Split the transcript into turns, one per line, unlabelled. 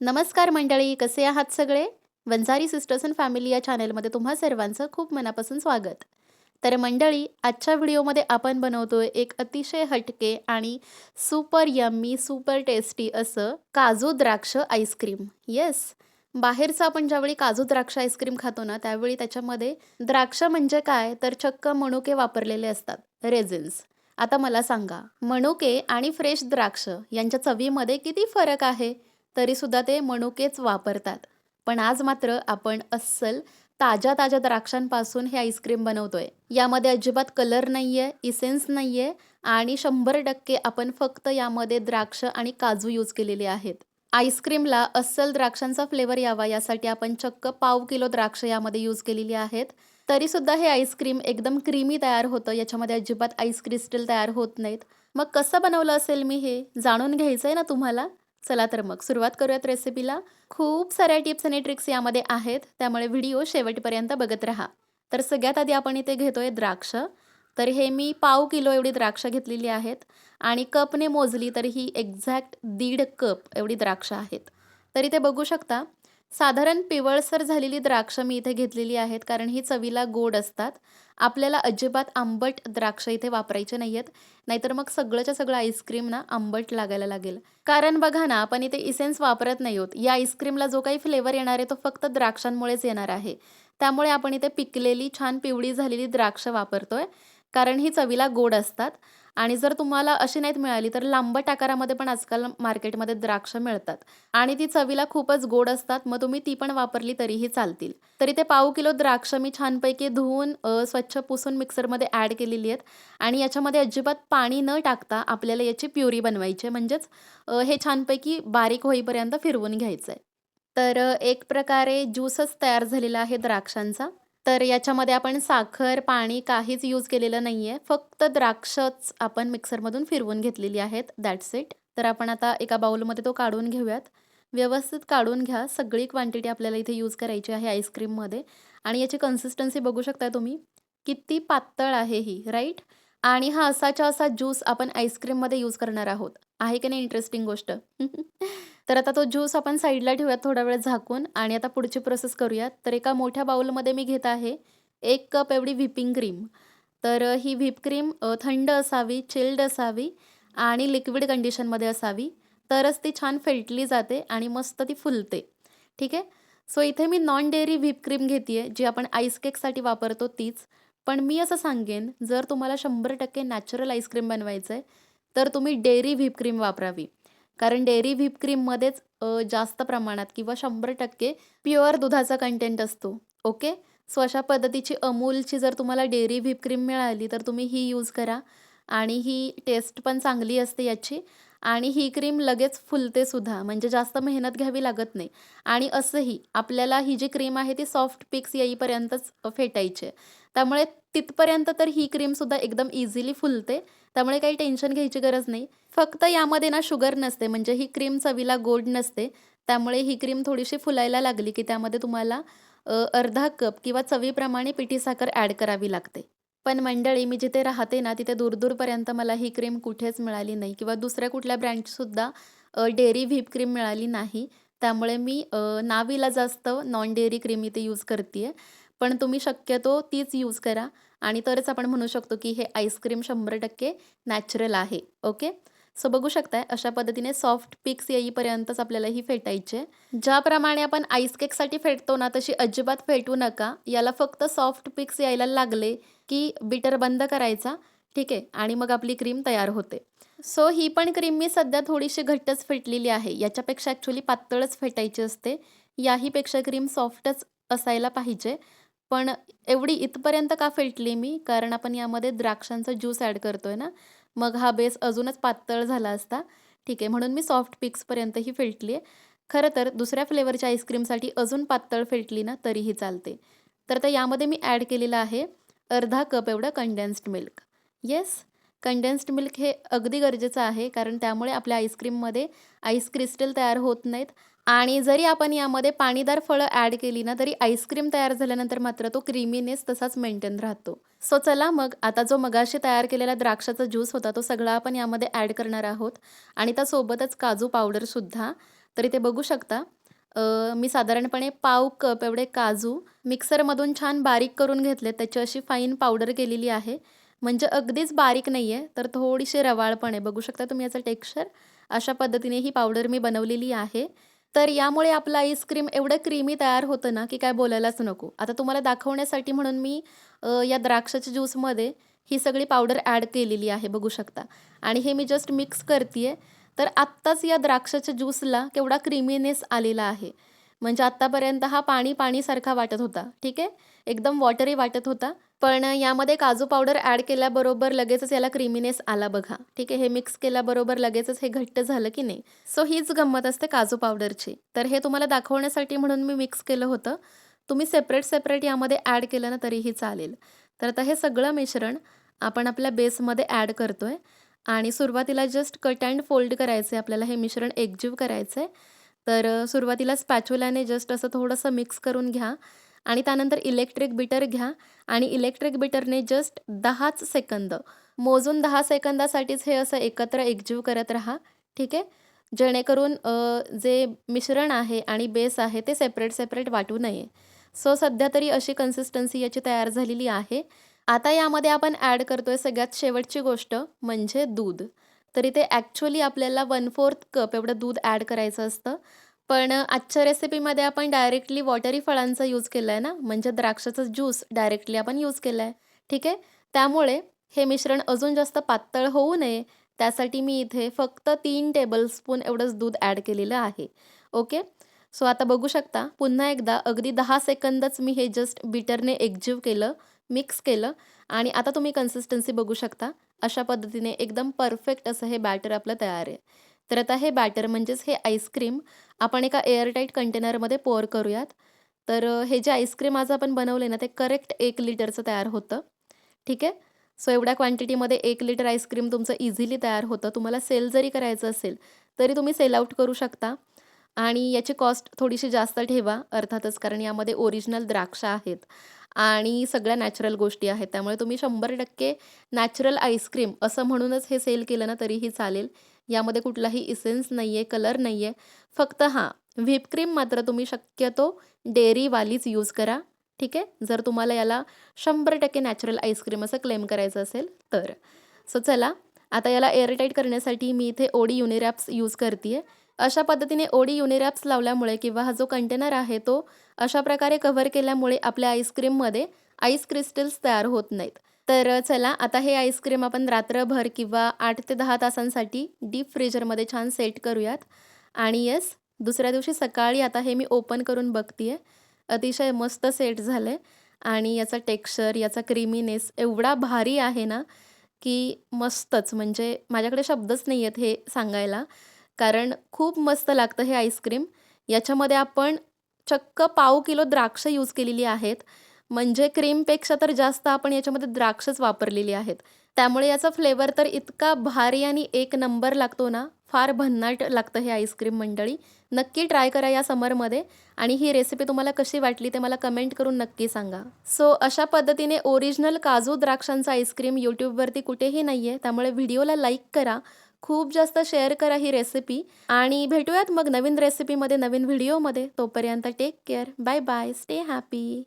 नमस्कार मंडळी कसे आहात सगळे? वंजारी सिस्टर्स अँड फॅमिली या चॅनेलमध्ये तुम्हा सर्वांचं खूप मनापासून स्वागत. तर मंडळी आजच्या व्हिडिओमध्ये आपण बनवतोय एक अतिशय हटके आणि सुपर यम्मी सुपर टेस्टी असं काजू द्राक्ष आईस्क्रीम येस बाहेरचं आपण ज्यावेळी काजू द्राक्ष आईस्क्रीम खातो ना त्यावेळी त्याच्यामध्ये द्राक्ष म्हणजे काय? तर चक्क मनुके वापरलेले असतात रेझिन्स आता मला सांगा मनुके आणि फ्रेश द्राक्ष यांच्या चवीमध्ये किती फरक आहे? तरीसुद्धा ते मनुकेच वापरतात. पण आज मात्र आपण अस्सल ताज्या ताज्या द्राक्षांपासून हे आईस्क्रीम बनवतोय. यामध्ये अजिबात कलर नाही आहे इसेन्स नाही आहे आणि शंभर टक्के आपण फक्त यामध्ये द्राक्ष आणि काजू यूज केलेले आहेत. आईस्क्रीमला अस्सल द्राक्षांचा फ्लेवर यावा यासाठी आपण चक्क पाव किलो द्राक्ष यामध्ये यूज केलेली आहेत. तरीसुद्धा हे आईस्क्रीम एकदम क्रीमी तयार होतं. याच्यामध्ये अजिबात आईस क्रिस्टल तयार होत नाहीत. मग कसं बनवलं असेल मी हे? जाणून घ्यायचं आहे ना तुम्हाला? चला तर मग सुरुवात करूयात रेसिपीला खूप साऱ्या टिप्स आणि ट्रिक्स यामध्ये आहेत. त्यामुळे व्हिडिओ शेवटपर्यंत बघत राहा. तर सगळ्यात आधी आपण इथे घेतोय द्राक्ष. तर हे मी पाव किलो एवढी द्राक्ष घेतलेली आहेत. आणि कपने मोजली तर ही एक्झॅक्ट दीड कप एवढी द्राक्ष आहेत. तर इथे बघू शकता साधारण पिवळसर झालेली द्राक्ष मी इथे घेतलेली आहेत कारण ही चवीला गोड असतात. आपल्याला अजिबात आंबट द्राक्ष इथे वापरायचे नाही आहेत नाहीतर मग सगळंच्या सगळं आईस्क्रीम ना आंबट लागायला लागेल. कारण बघा ना आपण इथे इसेन्स वापरत नाही आहोत. या आईस्क्रीमला जो काही फ्लेवर येणार आहे तो फक्त द्राक्षांमुळेच येणार आहे. त्यामुळे आपण इथे पिकलेली छान पिवळी झालेली द्राक्ष वापरतोय. कारण ही चवीला गोड असतात. आणि जर तुम्हाला अशी नाहीत मिळाली तर लांबट आकारामध्ये पण आजकाल मार्केटमध्ये द्राक्ष मिळतात. आणि ती चवीला खूपच गोड असतात मग तुम्ही ती पण वापरली तरीही चालतील. तरी ते पाव किलो द्राक्ष मी छानपैकी धुवून स्वच्छ पुसून मिक्सरमध्ये ॲड केलेली आहेत. आणि याच्यामध्ये अजिबात पाणी न टाकता आपल्याला याची प्युरी बनवायची आहे. म्हणजेच हे छानपैकी बारीक होईपर्यंत फिरवून घ्यायचं आहे तर एक प्रकारे ज्यूसच तयार झालेला आहे द्राक्षांचा. तर याच्यामध्ये आपण साखर पाणी काहीच यूज केलेलं नाही आहे फक्त द्राक्षच आपण मिक्सरमधून फिरवून घेतलेली आहेत. दॅट्स इट तर आपण आता एका बाउलमध्ये तो काढून घेऊयात. व्यवस्थित काढून घ्या. सगळी क्वांटिटी आपल्याला इथे यूज करायची आहे आईस्क्रीममध्ये आणि याची कन्सिस्टन्सी बघू शकता तुम्ही. किती पातळ आहे ही राईट आणि हा असाच्या असा ज्यूस आपण आईस्क्रीममध्ये यूज करणार आहोत. आहे की नाही इंटरेस्टिंग गोष्ट? तर आता तो ज्यूस आपण साईडला ठेवूयात थोडा वेळ झाकून आणि आता पुढची प्रोसेस करूयात. तर एका मोठ्या बाऊलमध्ये मी घेत आहे एक कप एवढी व्हिपिंग क्रीम. तर ही व्हिप क्रीम थंड असावी चिल्ड असावी आणि लिक्विड कंडिशनमध्ये असावी. तरच ती छान फेटली जाते आणि मस्त ती फुलते. ठीक आहे? सो इथे मी नॉन डेअरी व्हिप क्रीम घेते आहे जी आपण आईस केकसाठी वापरतो तीच. पण मी असं सांगेन जर तुम्हाला शंभर टक्के नॅचरल आईस्क्रीम बनवायचं आहे तर तुम्ही डेअरी व्हिप क्रीम वापरावी. कारण डेअरी व्हिप क्रीममध्येच जास्त प्रमाणात किंवा शंभर टक्के प्युअर दुधाचा कंटेंट असतो. ओके? सो अशा पद्धतीची अमूलची जर तुम्हाला डेअरी व्हिप क्रीम मिळाली तर तुम्ही ही यूज करा आणि ही टेस्ट पण चांगली असते याची आणि ही क्रीम लगेच फुलते सुद्धा म्हणजे जास्त मेहनत घ्यावी लागत नाही. आणि असंही आपल्याला ही जी क्रीम आहे ती सॉफ्ट पिक्स येईपर्यंतच फेटायची त्यामुळे तिथपर्यंत तर ही क्रीमसुद्धा एकदम इझिली फुलते त्यामुळे काही टेन्शन घ्यायची गरज नाही. फक्त यामध्ये ना शुगर नसते. म्हणजे ही क्रीम चवीला गोड नसते. त्यामुळे ही क्रीम थोडीशी फुलायला लागली की त्यामध्ये तुम्हाला अर्धा कप किंवा चवीप्रमाणे पिठी साखर ॲड करावी लागते. पण मंडळी मी जिथे राहते ना तिथे दूरदूरपर्यंत मला ही क्रीम कुठेच मिळाली नाही. किंवा दुसऱ्या कुठल्या ब्रँडसुद्धा डेअरी व्हीप क्रीम मिळाली नाही. त्यामुळे मी नावीला जास्त नॉन डेअरी क्रीम इथे यूज करते आहे पण तुम्ही शक्यतो तीच यूज करा. आणि तरच आपण म्हणू शकतो की हे आईस्क्रीम शंभर टक्के नॅचरल आहे ओके? सो बघू शकताय अशा पद्धतीने सॉफ्ट पिक्स येईपर्यंतच आपल्याला ही फेटायचे. ज्याप्रमाणे आपण आईस केकसाठी फेटतो ना तशी अजिबात फेटू नका. याला फक्त सॉफ्ट पिक्स यायला लागले की बिटर बंद करायचा ठीक आहे? आणि मग आपली क्रीम तयार होते. सो ही पण क्रीम मी सध्या थोडीशी घट्टच फेटलेली आहे. याच्यापेक्षा ॲक्च्युली पातळच फेटायची असते. याहीपेक्षा क्रीम सॉफ्टच असायला पाहिजे. पण एवढी इथपर्यंत का फेटली मी? कारण आपण यामध्ये द्राक्षांचा ज्यूस ॲड करतोय ना मग हा बेस अजूनच पातळ झाला असता. ठीक आहे म्हणून मी सॉफ्ट पिक्सपर्यंतही फेटली आहे. खरं तर दुसऱ्या फ्लेवरच्या आईस्क्रीमसाठी अजून पातळ फेटली ना तरीही चालते. तर आता यामध्ये मी ॲड केलेलं आहे अर्धा कप एवढं condensed milk yes condensed milk हे अगदी गरजेचं आहे कारण त्यामुळे आपल्या आईस्क्रीममध्ये आईस क्रिस्टल तयार होत नाहीत. आणि जरी आपण यामध्ये पाणीदार फळं ॲड केली ना तरी आईस्क्रीम तयार झाल्यानंतर मात्र तो क्रीमीनेस तसाच मेंटेन राहतो. सो चला मग आता जो मगाशी तयार केलेला द्राक्षाचा ज्यूस होता तो सगळा आपण यामध्ये ॲड करणार आहोत. आणि त्यासोबतच काजू पावडरसुद्धा तर इथे बघू शकता. मी साधारणपणे पाव कप एवढे काजू मिक्सरमधून छान बारीक करून घेतले त्याची अशी फाईन पावडर केलेली आहे. म्हणजे अगदीच बारीक नाही आहे तर थोडीशी रवाळ पण आहे. बघू शकता तुम्ही याचं टेक्स्चर अशा पद्धतीने ही पावडर मी बनवलेली आहे. तर यामुळे आपलं आईस्क्रीम एवढं क्रीमी तयार होतं ना की काय बोलायलाच नको. आता तुम्हाला दाखवण्यासाठी म्हणून मी या द्राक्षाच्या ज्यूसमध्ये ही सगळी पावडर ॲड केलेली आहे बघू शकता. आणि हे मी जस्ट मिक्स करते तर आत्ताच या द्राक्षाच्या ज्यूसला केवढा क्रीमीनेस आलेला आहे. म्हणजे आत्तापर्यंत हा पाणी पाणीसारखा वाटत होता ठीक आहे? एकदम वॉटरी वाटत होता. पण यामध्ये काजू पावडर ॲड केल्याबरोबर लगेचच याला क्रिमिनेस आला बघा. ठीक आहे हे मिक्स केल्याबरोबर लगेचच हे घट्ट झालं की नाही? सो हीच गंमत असते काजू पावडरची तर हे तुम्हाला दाखवण्यासाठी म्हणून मी मिक्स केलं होतं. तुम्ही सेपरेट सेपरेट यामध्ये ॲड केलं ना तरीही चालेल. तर आता हे सगळं मिश्रण आपण आपल्या बेसमध्ये ॲड करतो आहे आणि सुरुवातीला जस्ट कट अँड फोल्ड करायचं आहे आपल्याला. हे मिश्रण एकजीव करायचं आहे तर सुरुवातीला स्पॅच्युलाने जस्ट असं थोडंसं मिक्स करून घ्या. आणि त्यानंतर इलेक्ट्रिक बिटर घ्या. आणि इलेक्ट्रिक बिटरने जस्ट दहाच सेकंद मोजून दहा सेकंदासाठीच हे असं एकत्र एकजीव करत राहा. ठीक आहे? जेणेकरून जे मिश्रण आहे आणि बेस आहे ते सेपरेट सेपरेट वाटू नये. सो सध्या तरी अशी कन्सिस्टन्सी याची तयार झालेली आहे. आता यामध्ये आपण ॲड करतोय सगळ्यात शेवटची गोष्ट म्हणजे दूध. तरी ते ॲक्च्युली आपल्याला वन फोर्थ कप एवढं दूध ॲड करायचं असतं. पण आजच्या रेसिपीमध्ये आपण डायरेक्टली वॉटरी फळांचा यूज केला आहे ना? म्हणजे द्राक्षाचं ज्यूस डायरेक्टली आपण यूज केला आहे ठीक आहे? त्यामुळे हे मिश्रण अजून जास्त पातळ होऊ नये. त्यासाठी मी इथे फक्त तीन टेबलस्पून एवढंच दूध ॲड केलेलं आहे. ओके सो आता बघू शकता पुन्हा एकदा अगदी दहा सेकंदच मी हे जस्ट बिटरने एकजीव केलं मिक्स केलं. आणि आता तुम्ही कन्सिस्टन्सी बघू शकता. अशा पद्धतीने एकदम परफेक्ट असं हे बॅटर आपलं तयार आहे. तर आता हे बॅटर म्हणजेच हे आईस्क्रीम आपण एका एअरटाईट कंटेनरमध्ये पोअर करूयात. तर हे जे आईस्क्रीम आज आपण बनवले ना ते करेक्ट एक लिटरचं तयार होतं. ठीक आहे? सो एवढ्या क्वांटिटीमध्ये एक लिटर आईस्क्रीम तुमचं इझिली तयार होतं. तुम्हाला सेल जरी करायचं असेल तरी तुम्ही सेल आउट करू शकता. आणि याची कॉस्ट थोडीशी जास्त ठेवा अर्थातच कारण यामध्ये ओरिजिनल द्राक्ष आहेत. आणि सगळ्या नॅचरल गोष्टी आहेत. त्यामुळे तुम्ही शंभर टक्के नॅचरल आईस्क्रीम असं म्हणूनच हे सेल केलं ना तरीही चालेल. यामध्ये कुठलाही इसेन्स नाही आहे कलर नाही आहे फक्त हां व्हिपक्रीम मात्र तुम्ही शक्यतो डेअरीवालीच यूज करा. ठीक? आहे जर तुम्हाला याला शंभर टक्के नॅचरल आईस्क्रीम असं क्लेम करायचं असेल तर. सो चला. आता याला एअरटाईट करण्यासाठी मी इथे ओडी युनिरॅप्स यूज करते आहे अशा पद्धतीने ओडी युनिरॅप्स लावल्यामुळे किंवा हा जो कंटेनर आहे तो अशा प्रकारे कव्हर केल्यामुळे आपल्या आईस्क्रीममध्ये आईस क्रिस्टल्स तयार होत नाहीत. तर चला आता हे आईस्क्रीम आपण रात्रभर किंवा आठ ते दहा तासांसाठी डीप फ्रीजरमध्ये छान सेट करूयात. आणि येस दुसऱ्या दिवशी सकाळी आता हे मी ओपन करून बघते अतिशय मस्त सेट झालं आहे आणि याचा टेक्स्चर याचा क्रीमीनेस एवढा भारी आहे ना की मस्तच. म्हणजे माझ्याकडे शब्दच नाही आहेत हे सांगायला. कारण खूप मस्त लागतं हे आईस्क्रीम. याच्यामध्ये आपण चक्क पाव किलो द्राक्ष यूज केलेली आहेत. म्हणजे क्रीमपेक्षा तर जास्त आपण याच्यामध्ये द्राक्षच वापरलेली आहेत. त्यामुळे याचा फ्लेवर तर इतका भारी आणि एक नंबर लागतो ना फार भन्नाट लागतं हे आईस्क्रीम मंडळी. नक्की ट्राय करा या समरमध्ये आणि ही रेसिपी तुम्हाला कशी वाटली ते मला कमेंट करून नक्की सांगा. सो अशा पद्धतीने ओरिजिनल काजू द्राक्षांचं आईस्क्रीम यूट्यूबवरती कुठेही नाही आहे त्यामुळे व्हिडिओला लाईक करा. खूप जास्त शेअर करा ही रेसिपी आणि भेटूयात मग नवीन रेसिपीमध्ये नवीन व्हिडिओमध्ये तोपर्यंत take care bye bye stay happy